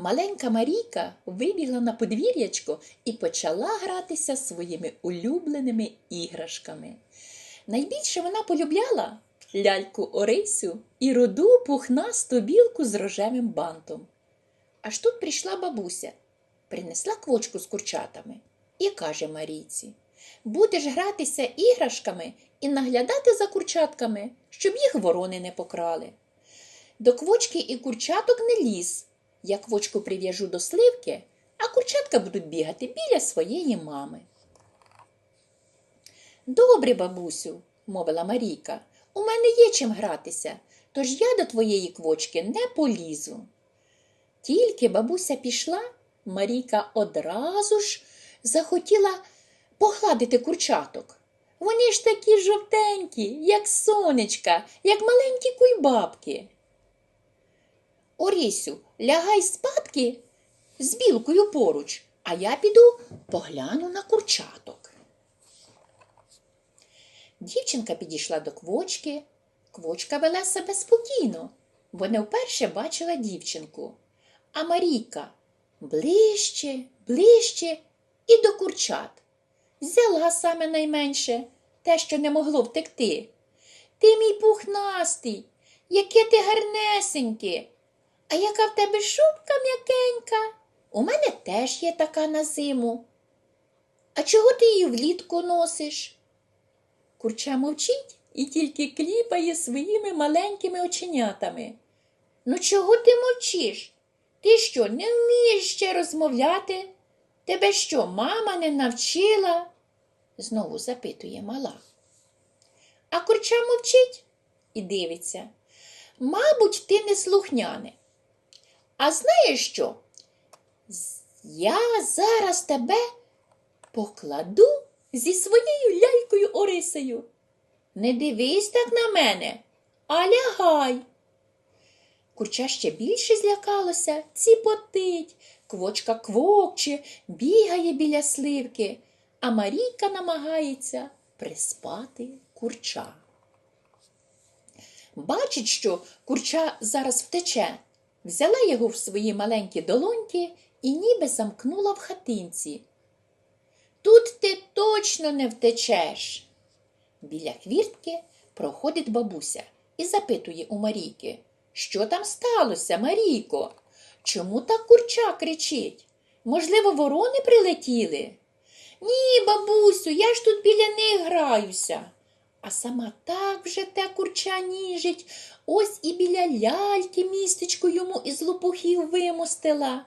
Маленька Марійка вибігла на подвір'ячко і почала гратися своїми улюбленими іграшками. Найбільше вона полюбляла ляльку Орисю і руду пухнасту білку з рожевим бантом. Аж тут прийшла бабуся, принесла квочку з курчатами і каже Марійці: Будеш гратися іграшками і наглядати за курчатками, щоб їх ворони не покрали. До квочки і курчаток не ліз. Я квочку прив'яжу до сливки, а курчатка будуть бігати біля своєї мами. Добре, бабусю, мовила Марійка, у мене є чим гратися, тож я до твоєї квочки не полізу. Тільки бабуся пішла, Марійка одразу ж захотіла погладити курчаток. Вони ж такі жовтенькі, як сонечка, як маленькі кульбабки. Орісю, лягай спадки з білкою поруч, а я піду погляну на курчаток. Дівчинка підійшла до квочки. Квочка вела себе спокійно, бо не вперше бачила дівчинку. А Марійка ближче, ближче і до курчат. Взяла саме найменше те, що не могло втекти. Ти мій пухнастий, яке ти гарнесеньке. А яка в тебе шубка м'якенька? У мене теж є така на зиму. А чого ти її влітку носиш? Курча мовчить і тільки кліпає своїми маленькими оченятами. Ну, чого ти мовчиш? Ти що, не вмієш ще розмовляти? Тебе що, мама не навчила? знову запитує мала. А курча мовчить і дивиться. Мабуть, ти не слухняне. А знаєш що? Я зараз тебе покладу зі своєю лялькою Орисею. Не дивись так на мене, а лягай. Курча ще більше злякалося, ціпотить, квочка квокче, бігає біля сливки, а Марійка намагається приспати курча. Бачить, що курча зараз втече, взяла його в свої маленькі долоньки і ніби замкнула в хатинці. Тут ти точно не втечеш. Біля хвіртки проходить бабуся і запитує у Марійки, що там сталося, Марійко? Чому так курча кричить? Можливо, ворони прилетіли? Ні, бабусю, я ж тут біля них граюся. А сама так вже те курча ніжить, ось і біля ляльки містечко йому із лопухів вимостила.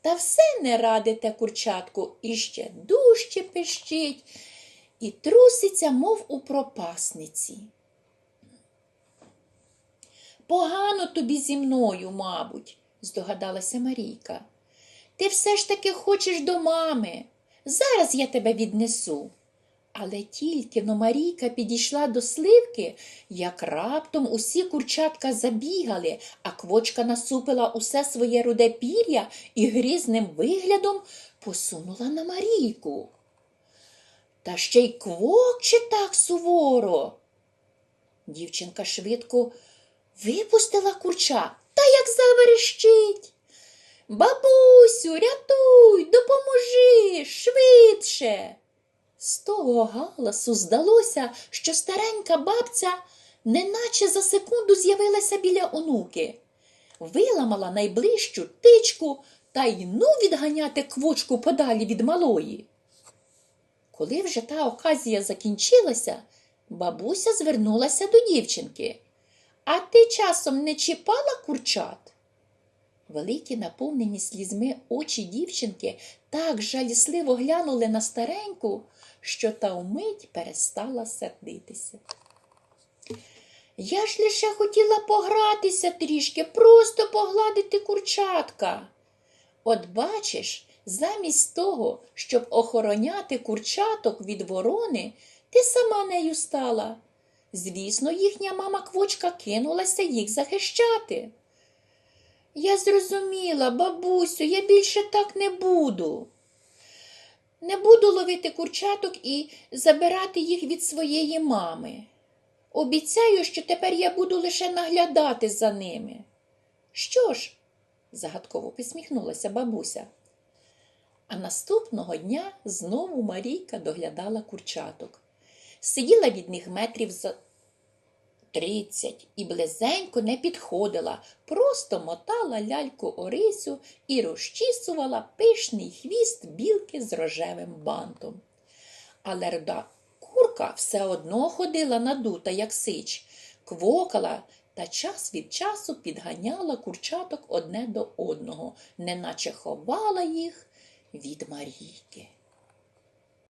Та все не ради те курчатку іще дужче пищить і труситься, мов у пропасниці. Погано тобі зі мною, мабуть, здогадалася Марійка. Ти все ж таки хочеш до мами. Зараз я тебе віднесу. Але тільки но Марійка підійшла до сливки, як раптом усі курчатка забігали, а квочка насупила усе своє руде пір'я і грізним виглядом посунула на Марійку. Та ще й квокче так суворо. Дівчинка швидко випустила курча та як заверещить. Бабусю, рятуй, допоможи швидше. З того галасу здалося, що старенька бабця неначе за секунду з'явилася біля онуки, виламала найближчу тичку та й ну відганяти квочку подалі від малої. Коли вже та оказія закінчилася, бабуся звернулася до дівчинки. А ти часом не чіпала курчат? Великі, наповнені слізьми очі дівчинки так жалісливо глянули на стареньку, що та вмить перестала сердитися. Я ж лише хотіла погратися трішки, просто погладити курчатка. От бачиш, замість того, щоб охороняти курчаток від ворони, ти сама нею стала. Звісно, їхня мама квочка кинулася їх захищати. Я зрозуміла, бабусю, я більше так не буду. Не буду ловити курчаток і забирати їх від своєї мами. Обіцяю, що тепер я буду лише наглядати за ними. Що ж, загадково посміхнулася бабуся. А наступного дня знову Марійка доглядала курчаток. Сиділа від них метрів за тридцять і близенько не підходила, просто мотала ляльку Орисю і розчісувала пишний хвіст білки з рожевим бантом. Але рда курка все одно ходила надута, як сич, квокала та час від часу підганяла курчаток одне до одного, неначе ховала їх від Марійки.